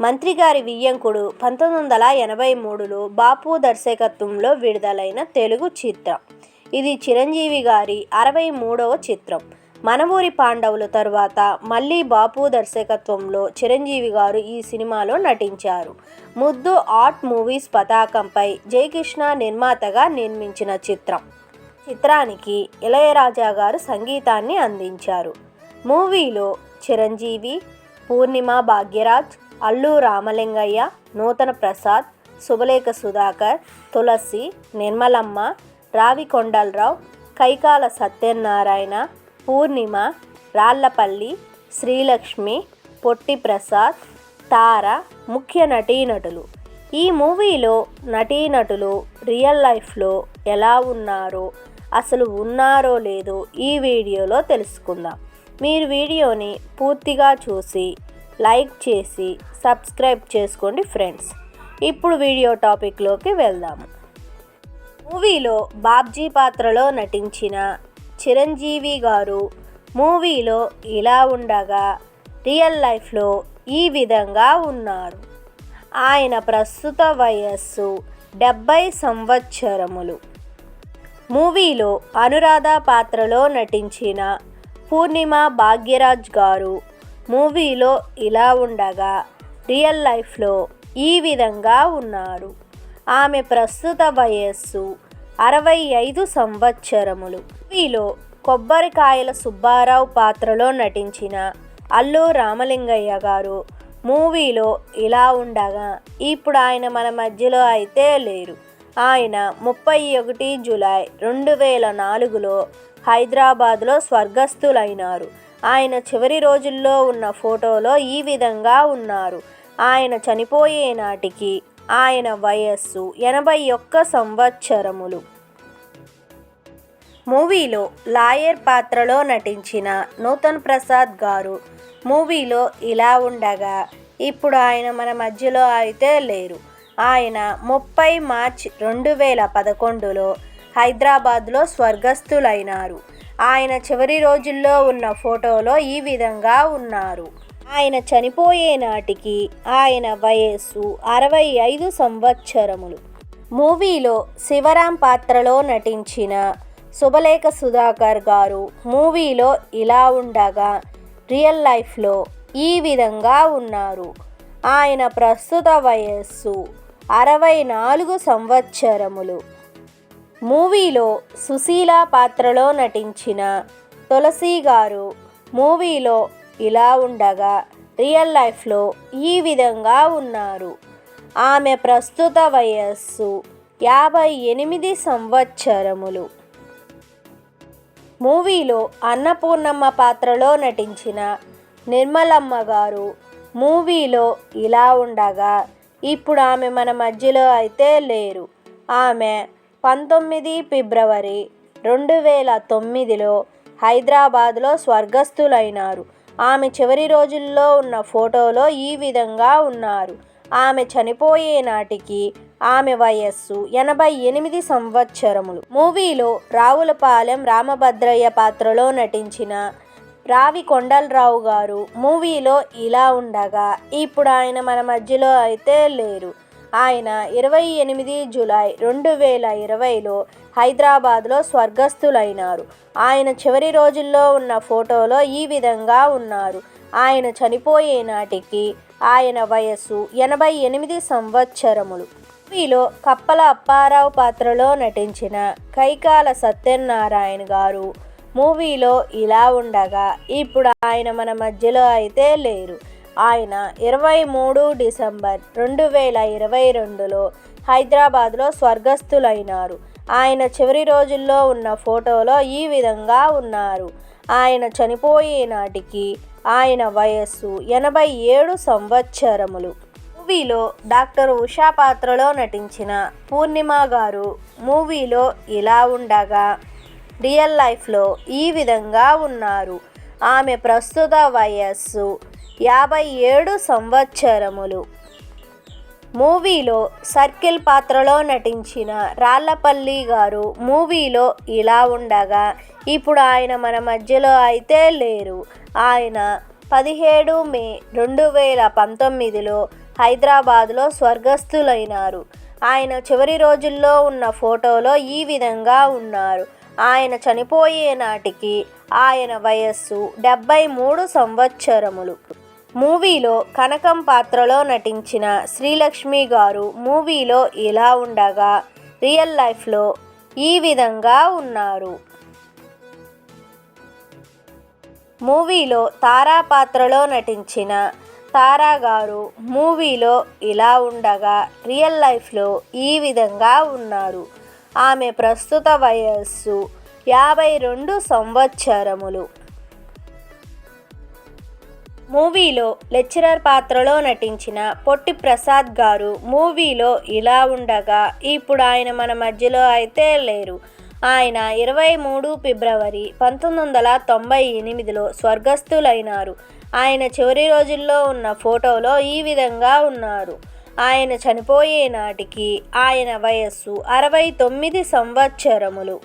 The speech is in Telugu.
మంత్రి గారి వియ్యంకుడు పంతొమ్మిది వందల ఎనభై మూడులో బాపు దర్శకత్వంలో విడుదలైన తెలుగు చిత్రం. ఇది చిరంజీవి గారి అరవై మూడవ చిత్రం. మనవూరి పాండవులు తరువాత మళ్ళీ బాపు దర్శకత్వంలో చిరంజీవి గారు ఈ సినిమాలో నటించారు. ముద్దు ఆర్ట్ మూవీస్ పతాకంపై జయకృష్ణ నిర్మాతగా నిర్మించిన చిత్రం. చిత్రానికి ఇళయరాజా గారు సంగీతాన్ని అందించారు. మూవీలో చిరంజీవి పూర్ణిమ భాగ్యరాజ్ అల్లు రామలింగయ్య నూతన ప్రసాద్ శుభలేఖ సుధాకర్ తులసి నిర్మలమ్మ రావి కొండలరావు కైకాల సత్యనారాయణ పూర్ణిమ రాళ్ళపల్లి శ్రీలక్ష్మి పొట్టి ప్రసాద్ తార ముఖ్య నటీనటులు. ఈ మూవీలో నటీనటులు రియల్ లైఫ్లో ఎలా ఉన్నారో అసలు ఉన్నారో లేదో ఈ వీడియోలో తెలుసుకుందాం. మీరు వీడియోని పూర్తిగా చూసి లైక్ చేసి సబ్స్క్రైబ్ చేసుకోండి ఫ్రెండ్స్. ఇప్పుడు వీడియో టాపిక్లోకి వెళ్దాము మూవీలో బాబ్జీ పాత్రలో నటించిన చిరంజీవి గారు మూవీలో ఇలా ఉండగా రియల్ లైఫ్లో ఈ విధంగా ఉన్నారు. ఆయన ప్రస్తుత వయస్సు డెబ్బై సంవత్సరములు. మూవీలో అనురాధ పాత్రలో నటించిన పూర్ణిమ భాగ్యరాజ్ గారు మూవీలో ఇలా ఉండగా రియల్ లైఫ్లో ఈ విధంగా ఉన్నారు ఆమె ప్రస్తుత వయస్సు అరవై ఐదు సంవత్సరములు. మూవీలో కొబ్బరికాయల సుబ్బారావు పాత్రలో నటించిన అల్లు రామలింగయ్య గారు మూవీలో ఇలా ఉండగా ఇప్పుడు ఆయన మన మధ్యలో అయితే లేరు. ఆయన ముప్పై ఒకటి జూలై రెండు వేల నాలుగులో హైదరాబాద్లో స్వర్గస్థులైనారు. ఆయన చివరి రోజుల్లో ఉన్న ఫోటోలో ఈ విధంగా ఉన్నారు. ఆయన చనిపోయే నాటికి ఆయన వయస్సు ఎనభై ఒక్క సంవత్సరములు. మూవీలో లాయర్ పాత్రలో నటించిన నూతన్ ప్రసాద్ గారు మూవీలో ఇలా ఉండగా ఇప్పుడు ఆయన మన మధ్యలో అయితే లేరు. ఆయన ముప్పై మార్చ్ రెండు వేల పదకొండులో హైదరాబాద్లో స్వర్గస్థులైనారు. ఆయన చివరి రోజుల్లో ఉన్న ఫోటోలో ఈ విధంగా ఉన్నారు. ఆయన చనిపోయే నాటికి ఆయన వయస్సు అరవై ఐదు సంవత్సరములు. మూవీలో శివరాం పాత్రలో నటించిన శుభలేఖ సుధాకర్ గారు మూవీలో ఇలా ఉండగా రియల్ లైఫ్లో ఈ విధంగా ఉన్నారు. ఆయన ప్రస్తుత వయస్సు అరవై నాలుగు సంవత్సరములు. మూవీలో సుశీల పాత్రలో నటించిన తులసి గారు మూవీలో ఇలా ఉండగా రియల్ లైఫ్లో ఈ విధంగా ఉన్నారు. ఆమె ప్రస్తుత వయస్సు యాభై ఎనిమిది సంవత్సరములు. మూవీలో అన్నపూర్ణమ్మ పాత్రలో నటించిన నిర్మలమ్మ గారు మూవీలో ఇలా ఉండగా ఇప్పుడు ఆమె మన మధ్యలో అయితే లేరు. ఆమె పంతొమ్మిది ఫిబ్రవరి రెండు వేల తొమ్మిదిలో హైదరాబాద్లో స్వర్గస్థులైనారు. ఆమె చివరి రోజుల్లో ఉన్న ఫోటోలో ఈ విధంగా ఉన్నారు. ఆమె చనిపోయే నాటికి ఆమె వయస్సు ఎనభై ఎనిమిది సంవత్సరములు. మూవీలో రావులపాలెం రామభద్రయ్య పాత్రలో నటించిన రావి కొండలరావు గారు మూవీలో ఇలా ఉండగా ఇప్పుడు ఆయన మన మధ్యలో అయితే లేరు. ఆయన ఇరవై ఎనిమిది జూలై రెండు వేల ఇరవైలో హైదరాబాద్లో స్వర్గస్థులైనారు. ఆయన చివరి రోజుల్లో ఉన్న ఫోటోలో ఈ విధంగా ఉన్నారు. ఆయన చనిపోయే నాటికి ఆయన వయస్సు ఎనభై ఎనిమిది సంవత్సరములు. మూవీలో కప్పల అప్పారావు పాత్రలో నటించిన కైకాల సత్యనారాయణ గారు మూవీలో ఇలా ఉండగా ఇప్పుడు ఆయన మన మధ్యలో అయితే లేరు. ఆయన ఇరవై మూడు డిసెంబర్ రెండు వేల ఇరవై రెండులో హైదరాబాద్లో స్వర్గస్థులైనారు. ఆయన చివరి రోజుల్లో ఉన్న ఫోటోలో ఈ విధంగా ఉన్నారు. ఆయన చనిపోయే నాటికి ఆయన వయస్సు ఎనభై ఏడు సంవత్సరములు. మూవీలో డాక్టర్ ఉషా పాత్రలో నటించిన పూర్ణిమ గారు మూవీలో ఇలా ఉండగా రియల్ లైఫ్లో ఈ విధంగా ఉన్నారు. ఆమె ప్రస్తుత వయస్సు యాభై ఏడు సంవత్సరములు. మూవీలో సర్కిల్ పాత్రలో నటించిన రాళ్ళపల్లి గారు మూవీలో ఇలా ఉండగా ఇప్పుడు ఆయన మన మధ్యలో అయితే లేరు. ఆయన పదిహేడు మే రెండు వేల పంతొమ్మిదిలో హైదరాబాద్లో స్వర్గస్థులైనారు. ఆయన చివరి రోజుల్లో ఉన్న ఫోటోలో ఈ విధంగా ఉన్నారు. ఆయన చనిపోయే నాటికి ఆయన వయస్సు డెబ్బై మూడు సంవత్సరములు. మూవీలో కనకం పాత్రలో నటించిన శ్రీలక్ష్మి గారు మూవీలో ఇలా ఉండగా రియల్ లైఫ్లో ఈ విధంగా ఉన్నారు. మూవీలో తారా పాత్రలో నటించిన తారా గారు మూవీలో ఇలా ఉండగా రియల్ లైఫ్లో ఈ విధంగా ఉన్నారు. ఆమె ప్రస్తుత వయస్సు యాభై రెండు సంవత్సరములు. మూవీలో లెక్చరర్ పాత్రలో నటించిన పొట్టి ప్రసాద్ గారు మూవీలో ఇలా ఉండగా ఇప్పుడు ఆయన మన మధ్యలో అయితే లేరు. ఆయన ఇరవై మూడు ఫిబ్రవరి పంతొమ్మిది వందల తొంభై ఎనిమిదిలో స్వర్గస్థులైనారు. ఆయన చివరి రోజుల్లో ఉన్న ఫోటోలో ఈ విధంగా ఉన్నారు. ఆయన చనిపోయే నాటికి ఆయన వయస్సు అరవై తొమ్మిది సంవత్సరములు.